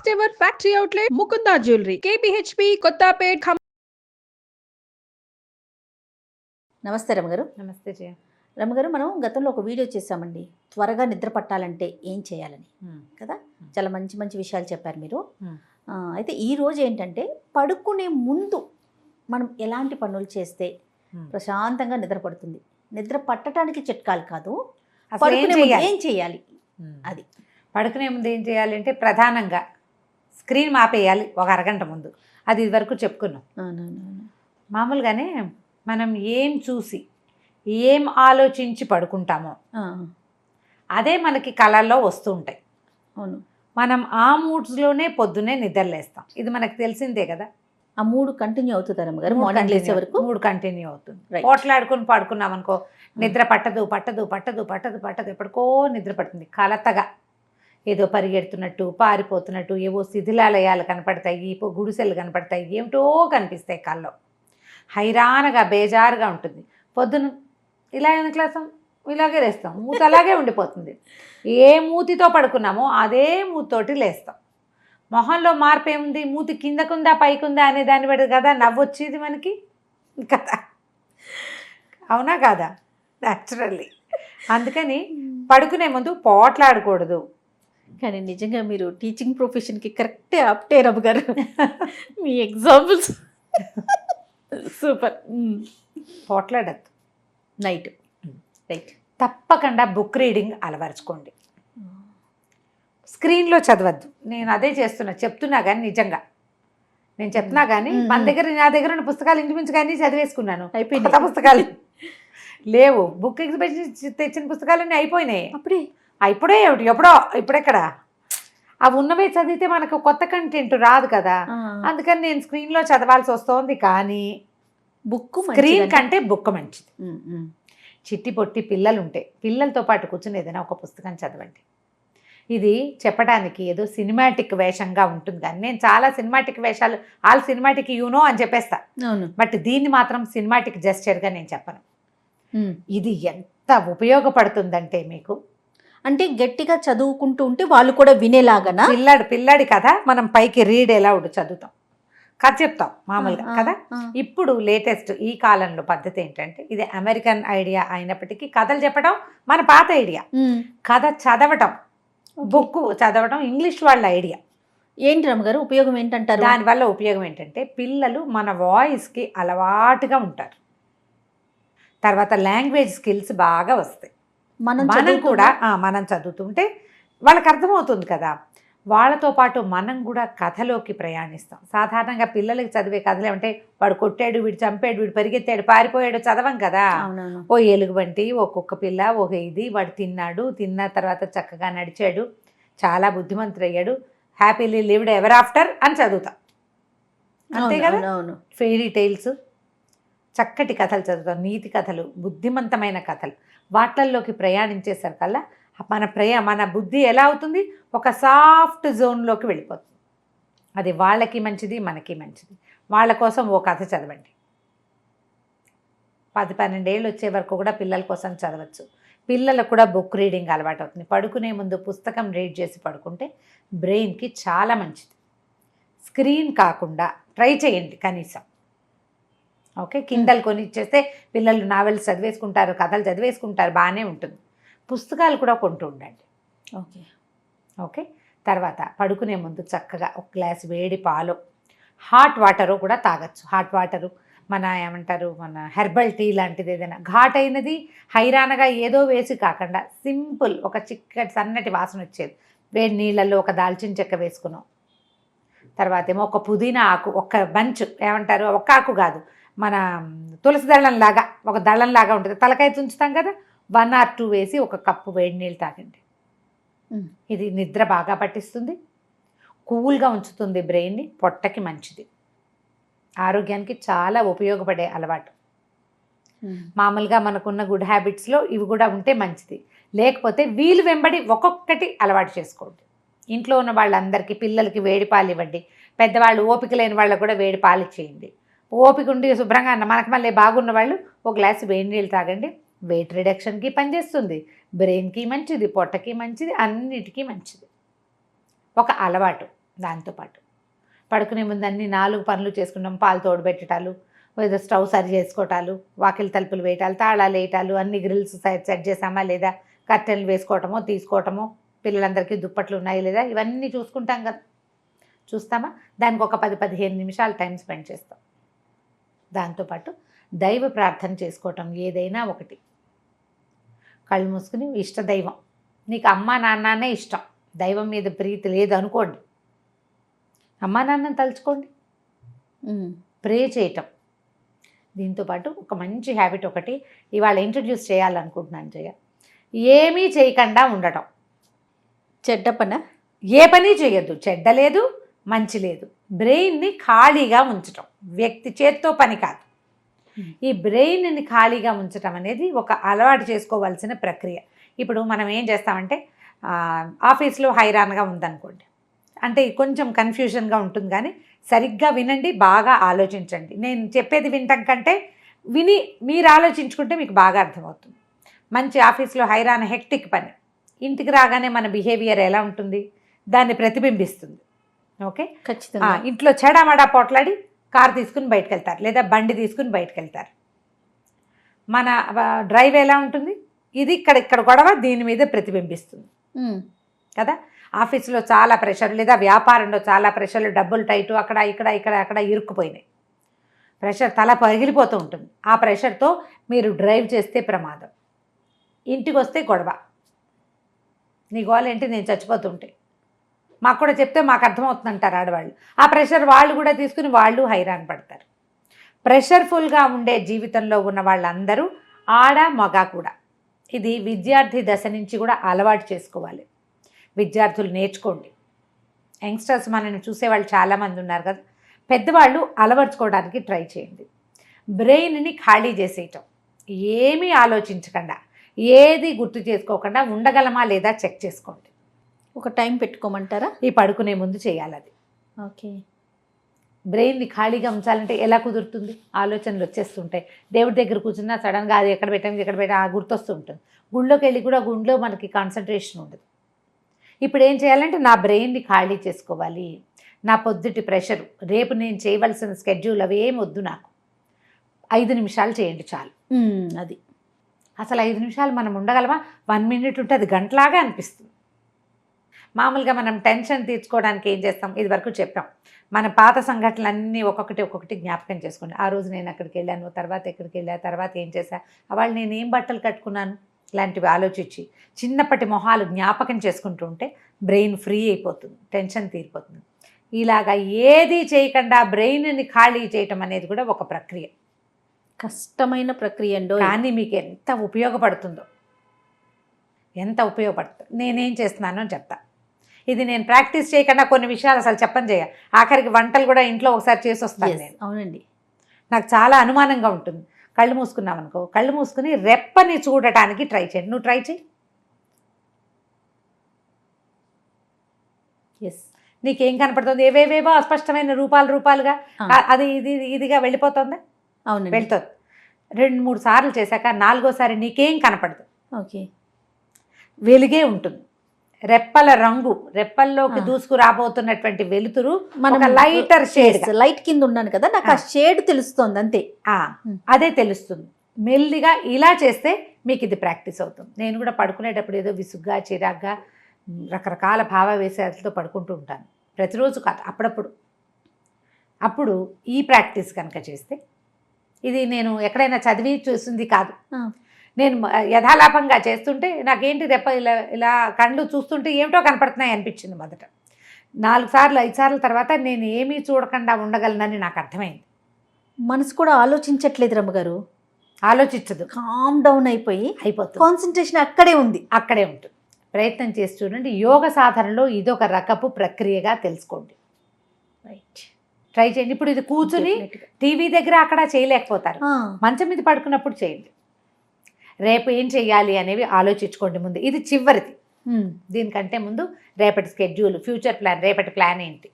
First ever factory outlet Mukunda jewellery KPHB Kothapet నమస్తే రమగారు. నమస్తే జయ. రమగారు మనం గతంలో ఒక వీడియో చేసామండి త్వరగా నిద్ర పట్టాలంటే ఏం చేయాలని. కదా? చాలా మంచి మంచి విషయాలు చెప్పారు మీరు. అయితే ఈ రోజు ఏంటంటే పడుకునే ముందు మనం ఎలాంటి పనులు చేస్తే ప్రశాంతంగా నిద్ర పడుతుంది. నిద్ర పట్టడానికి చిట్కాలు కాదు. అసలు ఏం పడుకునే ఏం చేయాలి. అది. పడుకునే ముందు ఏం చేయాలి అంటే ప్రధానంగా స్క్రీన్ మాపేయాలి ఒక అరగంట ముందు. అది ఇదివరకు చెప్పుకున్నాం. మామూలుగానే మనం ఏం చూసి ఏం ఆలోచించి పడుకుంటామో అదే మనకి కళల్లో వస్తూ ఉంటాయి. అవును. మనం ఆ మూడ్స్లోనే పొద్దునే నిద్రలేస్తాం. ఇది మనకు తెలిసిందే కదా. ఆ మూడు కంటిన్యూ అవుతుంది మూడు మార్నింగ్ continue- వరకు? మూడు కంటిన్యూ అవుతుంది. పోట్లాడుకుని పడుకున్నాం అనుకో నిద్ర పట్టదు పట్టదు పట్టదు పట్టదు పట్టదు ఎప్పటికో నిద్ర పడుతుంది కలతగా. ఏదో పరిగెడుతున్నట్టు పారిపోతున్నట్టు ఏవో శిథిలాలయాలు కనపడతాయి గుడిసెలు కనపడతాయి ఏమిటో కనిపిస్తాయి కల్లో హైరానగా బేజారుగా ఉంటుంది. పొద్దున ఇలా ఎందుకు లేస్తాం ఇలాగే లేస్తాం. మూత అలాగే ఉండిపోతుంది. ఏ మూతితో పడుకున్నామో అదే మూతితోటి లేస్తాం. మొహంలో మార్పు ఏముంది? మూతి కిందకుందా పైకుందా అనే దాన్ని బట్టి కదా నవ్వు వచ్చేది మనకి? కదా. అవునా కాదా? న్యాచురల్లీ అందుకని పడుకునే ముందు పోట్లాడకూడదు. కానీ నిజంగా మీరు టీచింగ్ ప్రొఫెషన్కి కరెక్టే అప్టే రమ్మ గారు మీ ఎగ్జాంపుల్స్ సూపర్ పోట్లాడద్దు నైట్ రైట్ తప్పకుండా బుక్ రీడింగ్ అలవరుచుకోండి. స్క్రీన్లో చదవద్దు. నేను అదే చేస్తున్నా చెప్తున్నా కానీ నిజంగా. నేను చెప్తున్నా కానీ మ్మ్. మన దగ్గర నా దగ్గర ఉన్న పుస్తకాలు ఇంచుమించు కానీ చదివేసుకున్నాను. అయిపోయింది పుస్తకాలు. లేవు. బుక్ ఎగ్జిబిషన్ తెచ్చిన పుస్తకాలన్నీ అయిపోయినాయి. అప్పుడే. ఇప్పుడే ఎప్పుడో ఇప్పుడెక్కడ? అవి ఉన్నవే చదివితే మనకు కొత్త కంటెంట్ రాదు కదా. అందుకని నేను స్క్రీన్లో చదవాల్సి వస్తోంది కానీ బుక్ స్క్రీన్ కంటే బుక్ మంచిది. చిట్టి పొట్టి పిల్లలు ఉంటే పిల్లలతో పాటు కూర్చుని ఏదైనా ఒక పుస్తకం చదవండి. ఇది చెప్పడానికి ఏదో సినిమాటిక్ వేషంగా ఉంటుంది కానీ నేను చాలా సినిమాటిక్ వేషాలు ఆల్ సినిమాటిక్ యూనో అని చెప్పేస్తా. అవును. బట్ దీన్ని మాత్రం సినిమాటిక్ జెస్చర్గా నేను చెప్పను. ఇది ఎంత ఉపయోగపడుతుందంటే మీకు అంటే గట్టిగా చదువుకుంటూ ఉంటే వాళ్ళు కూడా వినేలాగనా? పిల్లాడు పిల్లాడి కథ మనం పైకి రీడ్ ఎలా ఉండి చదువుతాం. కథ చెప్తాం మామూలుగా కదా? ఇప్పుడు లేటెస్ట్ ఈ కాలంలో పద్ధతి ఏంటంటే ఇది అమెరికన్ ఐడియా అయినప్పటికీ కథలు చెప్పడం మన పాత ఐడియా. కథ చదవటం బుక్ చదవడం ఇంగ్లీష్ వాళ్ళ ఐడియా ఏంటి రమ్మ గారు? ఉపయోగం ఏంటంటారు? దానివల్ల ఉపయోగం ఏంటంటే పిల్లలు మన వాయిస్కి అలవాటుగా ఉంటారు. తర్వాత లాంగ్వేజ్ స్కిల్స్ బాగా వస్తాయి. మనం మనం కూడా మనం చదువుతుంటే వాళ్ళకి అర్థమవుతుంది కదా. వాళ్ళతో పాటు మనం కూడా కథలోకి ప్రయాణిస్తాం. సాధారణంగా పిల్లలకి చదివే కథలు ఏమంటే వాడు కొట్టాడు వీడు చంపాడు వీడు పరిగెత్తాడు పారిపోయాడు చదవం కదా. ఓ ఎలుగుబంటి ఓ కుక్క పిల్ల ఒక ఇది వాడు తిన్నాడు తిన్న తర్వాత చక్కగా నడిచాడు చాలా బుద్ధిమంతుడయ్యాడు హ్యాపీలీ లివ్డ్ ఎవర్ ఆఫ్టర్ అని చదువుతాం. అంతే కదా? ఫెయిరీ టైల్స్ చక్కటి కథలు చదువుతాం. నీతి కథలు బుద్ధిమంతమైన కథలు. వాటిల్లోకి ప్రయాణించేసరికల్లా మన ప్రయా మన బుద్ధి ఎలా అవుతుంది? ఒక సాఫ్ట్ జోన్లోకి వెళ్ళిపోతుంది. అది వాళ్ళకి మంచిది మనకి మంచిది. వాళ్ళ కోసం ఓ కథ చదవండి. పది పన్నెండేళ్ళు వచ్చే వరకు కూడా పిల్లల కోసం చదవచ్చు. పిల్లలకు కూడా బుక్ రీడింగ్ అలవాటు అవుతుంది. పడుకునే ముందు పుస్తకం రీడ్ చేసి పడుకుంటే బ్రెయిన్కి చాలా మంచిది. స్క్రీన్ కాకుండా ట్రై చేయండి కనీసం. ఓకే? కిండల్ కొని ఇచ్చేస్తే పిల్లలు నావెల్స్ చదివేసుకుంటారు కథలు చదివేసుకుంటారు బాగానే ఉంటుంది. పుస్తకాలు కూడా కొంటూ ఉండండి. ఓకే. ఓకే? తర్వాత పడుకునే ముందు చక్కగా ఒక గ్లాస్ వేడి పాలు హాట్ వాటరు కూడా తాగొచ్చు. హాట్ వాటరు మన ఏమంటారు మన హెర్బల్ టీ లాంటిది ఏదైనా ఘాట్ అయినది హైరానగా ఏదో వేసి కాకుండా సింపుల్ ఒక చిక్కటి సన్నటి వాసన వచ్చేది. వేడి నీళ్ళల్లో ఒక దాల్చిన చెక్క వేసుకున్నాం. తర్వాత ఏమో ఒక పుదీనా ఆకు ఒక బంచ్ ఏమంటారు ఒక ఆకు కాదు. మన తులసి దళం లాగా ఒక దళం లాగా ఉంటుంది. తలకాయ తుంచుతాం కదా వన్ ఆర్ టూ వేసి ఒక కప్పు వేడి నీళ్ళు తాగండి. ఇది నిద్ర బాగా పట్టిస్తుంది. కూల్గా ఉంచుతుంది బ్రెయిన్ని పొట్టకి మంచిది. ఆరోగ్యానికి చాలా ఉపయోగపడే అలవాటు. మామూలుగా మనకున్న గుడ్ హ్యాబిట్స్లో ఇవి కూడా ఉంటే మంచిది. లేకపోతే వీలు వెంబడి ఒక్కొక్కటి అలవాటు చేసుకోండి ఇంట్లో ఉన్న వాళ్ళందరికీ పిల్లలకి వేడి పాలు ఇవ్వండి. పెద్దవాళ్ళు ఓపిక లేని వాళ్ళకు కూడా వేడి పాలు ఇచ్చేయండి. ఓపిక ఉండి శుభ్రంగా అన్న మనకు మళ్ళీ బాగున్న వాళ్ళు ఒక గ్లాస్ వేడి నీళ్ళు తాగండి. వెయిట్ రిడక్షన్కి పనిచేస్తుంది. బ్రెయిన్కి మంచిది పొట్టకి మంచిది అన్నిటికీ మంచిది. ఒక అలవాటు దాంతోపాటు పడుకునే ముందు అన్ని నాలుగు పనులు చేసుకుంటాం పాలు తోడు పెట్టడాలు ఏదో స్టవ్ సరి చేసుకోవటాలు వాకిలి తలుపులు వేయటాలు తాళాలు వేయటాలు అన్ని గ్రిల్స్ సెట్ చేసామా లేదా కర్టెన్లు వేసుకోవటమో తీసుకోవటమో పిల్లలందరికీ దుప్పట్లు ఉన్నాయి లేదా ఇవన్నీ చూసుకుంటాం కదా. చూస్తామా? దానికి ఒక పది పదిహేను నిమిషాలు టైం స్పెండ్ చేస్తాం. దాంతోపాటు దైవ ప్రార్థన చేసుకోవటం ఏదైనా ఒకటి. కళ్ళు మూసుకుని ఇష్ట దైవం. నీకు అమ్మా నాన్ననే ఇష్టం. దైవం మీద ప్రీతి లేదు అనుకోండి. అమ్మా నాన్నని తలుచుకోండి. ప్రే చేయటం. దీంతోపాటు ఒక మంచి హ్యాబిట్ ఒకటి ఇవాళ ఇంట్రడ్యూస్ చేయాలనుకుంటున్నాను జయ. ఏమీ చేయకుండా ఉండటం. చెడ్డ పన? ఏ పని చేయొద్దు. చెడ్డ లేదు మంచి లేదు. బ్రెయిన్ని ఖాళీగా ఉంచటం. వ్యక్తి చేత్తో పని కాదు. ఈ బ్రెయిన్ని ఖాళీగా ఉంచటం అనేది ఒక అలవాటు చేసుకోవాల్సిన ప్రక్రియ. ఇప్పుడు మనం ఏం చేస్తామంటే ఆఫీస్లో హైరాన్గా ఉందనుకోండి. అంటే కొంచెం కన్ఫ్యూజన్గా ఉంటుంది కానీ సరిగ్గా వినండి బాగా ఆలోచించండి. నేను చెప్పేది వినటం కంటే విని మీరు ఆలోచించుకుంటే మీకు బాగా అర్థమవుతుంది. మంచి ఆఫీస్లో హైరాన్ హెక్టిక్ పని. ఇంటికి రాగానే మన బిహేవియర్ ఎలా ఉంటుంది? దాన్ని ప్రతిబింబిస్తుంది. ఓకే? ఖచ్చితంగా. ఇంట్లో చెడామడా పోట్లాడి కార్ తీసుకుని బయటకు వెళ్తారు లేదా బండి తీసుకుని బయటకు వెళ్తారు మన డ్రైవ్ ఎలా ఉంటుంది? ఇది ఇక్కడ ఇక్కడ గొడవ దీని మీద ప్రతిబింబిస్తుంది. కదా? ఆఫీసులో చాలా ప్రెషర్ లేదా వ్యాపారంలో చాలా ప్రెషర్లు డబ్బులు టైటు అక్కడ ఇక్కడ ఇక్కడ అక్కడ ఇరుక్కుపోయినాయి. ప్రెషర్ తల పగిలిపోతూ ఉంటుంది. ఆ ప్రెషర్తో మీరు డ్రైవ్ చేస్తే ప్రమాదం. ఇంటికి వస్తే గొడవ. నీ గోల్ ఏంటి నేను చచ్చిపోతుంటే. మాకు కూడా చెప్తే మాకు అర్థమవుతుంది అంటారు ఆడవాళ్ళు. ఆ ప్రెషర్ వాళ్ళు కూడా తీసుకుని వాళ్ళు హైరాన్ పడతారు. ప్రెషర్ఫుల్గా ఉండే జీవితంలో ఉన్న వాళ్ళందరూ ఆడ మగ కూడా. ఇది విద్యార్థి దశ నుంచి కూడా అలవాటు చేసుకోవాలి. విద్యార్థులు నేర్చుకోండి. యంగ్స్టర్స్ మనల్ని చూసేవాళ్ళు చాలామంది ఉన్నారు కదా. పెద్దవాళ్ళు అలవర్చుకోవడానికి ట్రై చేయండి. బ్రెయిన్ని ఖాళీ చేసేయటం. ఏమీ ఆలోచించకుండా ఏది గుర్తు చేసుకోకుండా ఉండగలమా లేదా చెక్ చేసుకోండి. ఒక టైం పెట్టుకోమంటారా? ఈ పడుకునే ముందు చేయాలి అది ఓకే. బ్రెయిన్ని ఖాళీగా ఉంచాలంటే ఎలా కుదురుతుంది? ఆలోచనలు వచ్చేస్తుంటాయి. దేవుడి దగ్గర కూర్చున్నా సడన్గా అది ఎక్కడ పెట్టాం ఎక్కడ పెట్టాం ఆ గుర్తొస్తూ ఉంటుంది. గుళ్ళోకి వెళ్ళి కూడా గుండెలో మనకి కాన్సన్ట్రేషన్ ఉండదు. ఇప్పుడు ఏం చేయాలంటే నా బ్రెయిన్ని ఖాళీ చేసుకోవాలి. నా పొద్దుటి ప్రెషర్. రేపు నేను చేయవలసిన స్కెడ్యూల్ అవి ఏం వద్దు నాకు. ఐదు నిమిషాలు చేయండి చాలు. అది. అసలు ఐదు నిమిషాలు మనం ఉండగలమా? వన్ మినిట్ ఉంటే అది గంటలాగా అనిపిస్తుంది. మామూలుగా మనం టెన్షన్ తీర్చుకోవడానికి ఏం చేస్తాం? ఇది వరకు చెప్పాం. మన పాత సంఘటనలన్నీ ఒక్కొక్కటి ఒక్కొక్కటి జ్ఞాపకం చేసుకోండి ఆ రోజు నేను అక్కడికి వెళ్ళాను తర్వాత ఎక్కడికి వెళ్ళా తర్వాత ఏం చేశా? వాళ్ళు నేను ఏం బట్టలు కట్టుకున్నాను? ఇలాంటివి ఆలోచించి చిన్నప్పటి మొహాలు జ్ఞాపకం చేసుకుంటూ ఉంటే బ్రెయిన్ ఫ్రీ అయిపోతుంది టెన్షన్ తీరిపోతుంది. ఇలాగా ఏది చేయకుండా బ్రెయిన్ని ఖాళీ చేయటం అనేది కూడా ఒక ప్రక్రియ. కష్టమైన ప్రక్రియ అండో కానీ మీకు ఎంత ఉపయోగపడుతుందో ఎంత ఉపయోగపడుతుంది. నేనేం చేస్తున్నానో చెప్తా. ఇది నేను ప్రాక్టీస్ చేయకుండా కొన్ని విషయాలు అసలు చెప్పని చేయ ఆఖరికి వంటలు కూడా ఇంట్లో ఒకసారి చేసి వస్తాను నేను. అవునండి. నాకు చాలా అనుమానంగా ఉంటుంది. కళ్ళు మూసుకున్నాం అనుకో కళ్ళు మూసుకుని రెప్పని చూడటానికి ట్రై చేయండి నువ్వు ట్రై చేయి. ఎస్ నీకేం కనపడుతుంది? ఏవేవేవో అస్పష్టమైన రూపాలు రూపాలుగా. అది ఇది ఇదిగా వెళ్ళిపోతుందా? అవునండి. వెళ్తుంది. రెండు మూడు సార్లు చేశాక నాలుగోసారి నీకేం కనపడదు. ఓకే. వెలుగే ఉంటుంది. రెప్పల రంగు రెప్పల్లోకి ఆ. దూసుకు రాబోతున్నటువంటి వెలుతురు మనం లైటర్ షేడ్ లైట్ కింద ఉన్నాను కదా నాకు ఆ. షేడ్ తెలుస్తోంది అంతే. అదే తెలుస్తుంది మెల్లిగా ఇలా చేస్తే మీకు ఇది ప్రాక్టీస్ అవుతుంది నేను కూడా పడుకునేటప్పుడు ఏదో విసుగ్గా చిరాగ్గా రకరకాల భావావేశాలతో పడుకుంటూ ఉంటాను ప్రతిరోజు కాదు అప్పుడప్పుడు అప్పుడు ఈ ప్రాక్టీస్ కనుక చేస్తే ఇది నేను ఎక్కడైనా చదివి చూసింది కాదు. నేను యథాలాపంగా చేస్తుంటే నాకేంటి రెప్ప ఇలా ఇలా కళ్ళు చూస్తుంటే ఏమిటో కనపడుతున్నాయి అనిపించింది మొదట. నాలుగు సార్లు ఐదు సార్లు తర్వాత నేను ఏమీ చూడకుండా ఉండగలనని నాకు అర్థమైంది. మనసు కూడా ఆలోచించట్లేదు రమ్మగారు ఆలోచించదు. కామ్ డౌన్ అయిపోయి అయిపోతుంది. కాన్సన్ట్రేషన్ అక్కడే ఉంది. అక్కడే ఉంటుంది. ప్రయత్నం చేసి చూడండి. యోగ సాధనలో ఇదొక రకపు ప్రక్రియగా తెలుసుకోండి. రైట్ ట్రై చేయండి. ఇప్పుడు ఇది కూర్చుని టీవీ దగ్గర అక్కడ చేయలేకపోతారు. మంచం మీద పడుకున్నప్పుడు చేయండి. రేపు ఏం చేయాలి అనేవి ఆలోచించుకోండి ముందు. ఇది చివరిది. దీనికంటే ముందు రేపటి స్కెడ్యూల్ ఫ్యూచర్ ప్లాన్ రేపటి ప్లాన్ ఏంటి?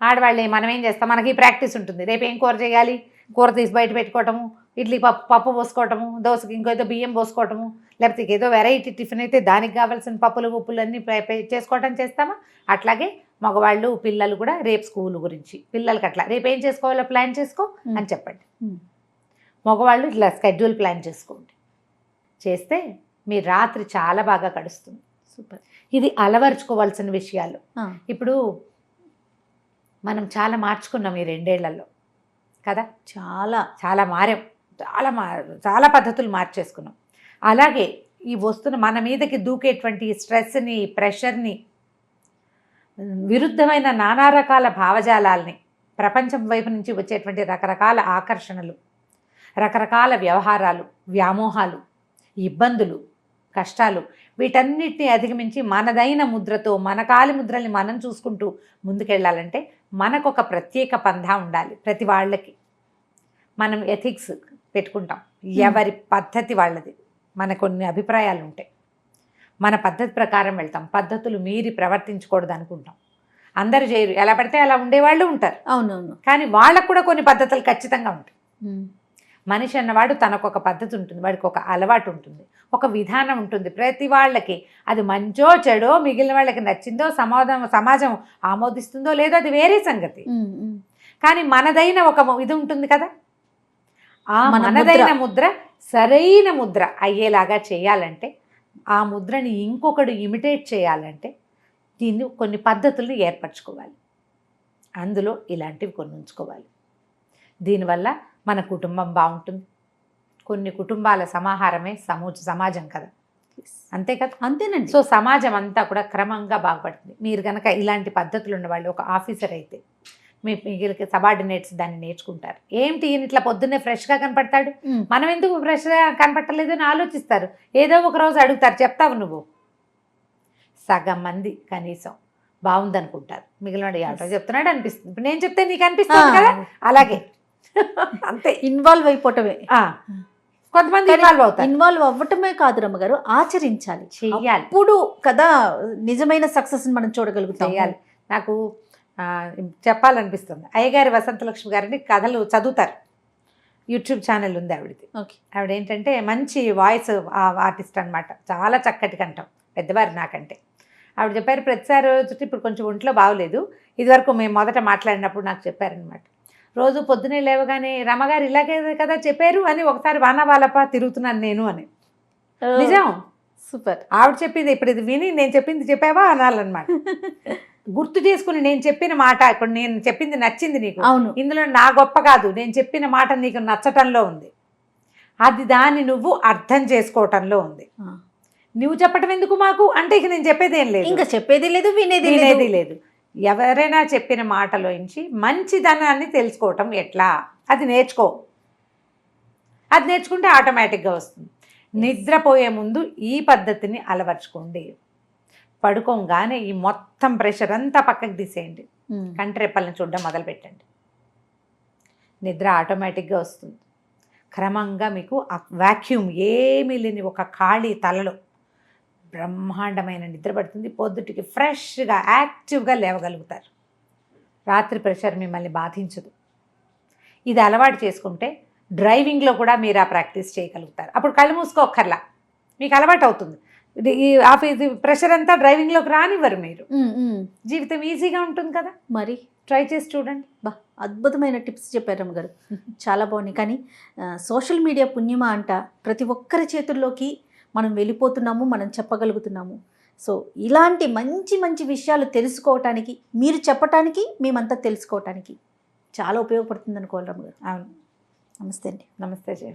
ఆడవాళ్ళే మనం ఏం చేస్తాం? మనకి ప్రాక్టీస్ ఉంటుంది. రేపు ఏం కూర చేయాలి? కూర తీసి బయట పెట్టుకోవటము ఇడ్లీ పప్పు పప్పు పోసుకోవటము దోశకి ఇంకేదో బియ్యం పోసుకోవటము లేకపోతే ఏదో వెరైటీ టిఫిన్ అయితే దానికి కావాల్సిన పప్పులు ఉప్పులు అన్నీ చేసుకోవటం చేస్తామా? అట్లాగే మగవాళ్ళు పిల్లలు కూడా రేపు స్కూల్ గురించి. పిల్లలకి అట్లా. రేపు ఏం చేసుకోవాలో ప్లాన్ చేసుకో. అని చెప్పండి. మగవాళ్ళు ఇట్లా స్కెడ్యూల్ ప్లాన్ చేసుకోండి. చేస్తే మీ రాత్రి చాలా బాగా గడుస్తుంది. సూపర్. ఇది అలవర్చుకోవాల్సిన విషయాలు. ఇప్పుడు మనం చాలా మార్చుకున్నాం ఈ రెండేళ్ళలో. కదా? చాలా. చాలా మారాం. చాలా మా చాలా పద్ధతులు మార్చేసుకున్నాం. అలాగే ఈ వస్తున్న మన మీదకి దూకేటువంటి స్ట్రెస్ని ప్రెషర్ని విరుద్ధమైన నానా రకాల భావజాలాల్ని ప్రపంచం వైపు నుంచి వచ్చేటువంటి రకరకాల ఆకర్షణలు రకరకాల వ్యవహారాలు వ్యామోహాలు ఇబ్బందులు కష్టాలు వీటన్నిటిని అధిగమించి మనదైన ముద్రతో మన కాలి ముద్రల్ని మనం చూసుకుంటూ ముందుకెళ్ళాలంటే మనకు ఒక ప్రత్యేక పంధా ఉండాలి ప్రతి వాళ్ళకి. మనం ఎథిక్స్ పెట్టుకుంటాం. ఎవరి పద్ధతి వాళ్ళది. మన కొన్ని అభిప్రాయాలు ఉంటాయి. మన పద్ధతి ప్రకారం వెళ్తాం. పద్ధతులు మీరి ప్రవర్తించకూడదు అనుకుంటాం. అందరూ చేయరు. ఎలా పడితే అలా ఉండేవాళ్ళు ఉంటారు. అవునవును. కానీ వాళ్ళకు కూడా కొన్ని పద్ధతులు ఖచ్చితంగా ఉంటాయి. మనిషి అన్నవాడు తనకు ఒక పద్ధతి ఉంటుంది వాడికి ఒక అలవాటు ఉంటుంది ఒక విధానం ఉంటుంది. ప్రతి వాళ్ళకి అది మంచో చెడో మిగిలిన వాళ్ళకి నచ్చిందో సమాజం సమాజం ఆమోదిస్తుందో లేదో అది వేరే సంగతి. కానీ మనదైన ఒక ఇది ఉంటుంది కదా? ఆ మన మనదైన ముద్ర. ముద్ర సరైన ముద్ర అయ్యేలాగా చేయాలంటే ఆ ముద్రని ఇంకొకడు ఇమిటేట్ చేయాలంటే దీన్ని కొన్ని పద్ధతులను ఏర్పరచుకోవాలి. అందులో ఇలాంటివి కొన్ని ఉంచుకోవాలి. దీనివల్ల మన కుటుంబం బాగుంటుంది. కొన్ని కుటుంబాల సమాహారమే సమూచ సమాజం కదా. అంతే కదా? అంతేనండి. సో సమాజం అంతా కూడా క్రమంగా బాగుపడుతుంది. మీరు కనుక ఇలాంటి పద్ధతులు ఉన్నవాళ్ళు ఒక ఆఫీసర్ అయితే మీ మిగిలిన సబార్డినేట్స్ దాన్ని నేర్చుకుంటారు. ఏంటి ఈయన ఇట్లా పొద్దున్నే ఫ్రెష్గా కనపడతాడు? మనం ఎందుకు ఫ్రెష్గా కనపట్టలేదు అని ఆలోచిస్తారు. ఏదో ఒక రోజు అడుగుతారు చెప్తావు నువ్వు. సగం మంది కనీసం బాగుందనుకుంటారు. మిగిలిన చెప్తున్నాడు అనిపిస్తుంది. ఇప్పుడు నేను చెప్తే నీకు అనిపిస్తుంది కదా? అలాగే. అంతే. ఇన్వాల్వ్ అయిపోవటమే. కొంతమంది ఇన్వాల్వ్ అవుతారు. ఇన్వాల్వ్ అవ్వటమే కాదు రమ్మగారు ఆచరించాలి. చెయ్యాలి. అప్పుడు కదా నిజమైన సక్సెస్ మనం చూడగలుగుతాం చేయాలి నాకు చెప్పాలనిపిస్తుంది. అయ్యగారి వసంతలక్ష్మి గారిని కథలు చదువుతారు. యూట్యూబ్ ఛానల్ ఉంది ఆవిడది. ఓకే. ఆవిడ ఏంటంటే మంచి వాయిస్ ఆర్టిస్ట్ అన్నమాట. చాలా చక్కటి కంఠం. పెద్దవారు నాకంటే. ఆవిడ చెప్పారు ప్రతిసారి ఇప్పుడు కొంచెం ఒంట్లో బాగోలేదు. ఇదివరకు మేము మొదట మాట్లాడినప్పుడు నాకు చెప్పారనమాట రోజు పొద్దునే లేవగానే రమగారు ఇలాగే కదా చెప్పారు అని ఒకసారి వానవాలప తిరుగుతున్నాను నేను అని. నిజం? సూపర్. ఆవిడ చెప్పింది ఇప్పుడు ఇది విని నేను చెప్పింది చెప్పావా? అనాలన్నమాట. గుర్తు చేసుకుని నేను చెప్పిన మాట ఇప్పుడు నేను చెప్పింది నచ్చింది నీకు. అవును. ఇందులో నా గొప్ప కాదు నేను చెప్పిన మాట నీకు నచ్చటంలో ఉంది. అది దాన్ని నువ్వు అర్థం చేసుకోవటంలో ఉంది. నువ్వు చెప్పటం ఎందుకు మాకు? అంటే ఇక నేను చెప్పేది ఏం లేదు. ఇంకా చెప్పేది లేదు వినేది వినేది లేదు. ఎవరైనా చెప్పిన మాటలోంచి మంచిదనాన్ని తెలుసుకోవటం ఎట్లా? అది నేర్చుకో. అది నేర్చుకుంటే ఆటోమేటిక్గా వస్తుంది. నిద్రపోయే ముందు ఈ పద్ధతిని అలవర్చుకోండి. పడుకోగానే ఈ మొత్తం ప్రెషర్ అంతా పక్కకు తీసేయండి. ఉమ్, కంటిరెప్పల్ని చూడడం మొదలు పెట్టండి నిద్ర ఆటోమేటిక్గా వస్తుంది. క్రమంగా మీకు ఆ వాక్యూమ్ ఏమీ లేని ఒక ఖాళీ తలలో బ్రహ్మాండమైన నిద్ర పడుతుంది. పొద్దుటికి ఫ్రెష్గా యాక్టివ్గా లేవగలుగుతారు. రాత్రి ప్రెషర్ మిమ్మల్ని బాధించదు. ఇది అలవాటు చేసుకుంటే డ్రైవింగ్లో కూడా మీరు ఆ ప్రాక్టీస్ చేయగలుగుతారు. అప్పుడు కళ్ళు మూసుకోక్కర్లా. మీకు అలవాటు అవుతుంది. ఇది ఈ ఆఫీస్ ప్రెషర్ అంతా డ్రైవింగ్లోకి రానివ్వరు మీరు. జీవితం ఈజీగా ఉంటుంది కదా. మరి? ట్రై చేసి చూడండి. బా అద్భుతమైన టిప్స్ చెప్పారు రమ్మగారు చాలా బాగున్నాయి. కానీ సోషల్ మీడియా పుణ్యమా అంట ప్రతి ఒక్కరి చేతుల్లోకి మనం వెళ్ళిపోతున్నాము మనం చెప్పగలుగుతున్నాము. సో ఇలాంటి మంచి మంచి విషయాలు తెలుసుకోవటానికి మీరు చెప్పటానికి మేమంతా తెలుసుకోవటానికి చాలా ఉపయోగపడుతుంది అనుకోవాలి రమ్మగారు అవును. నమస్తే అండి. నమస్తే జయ.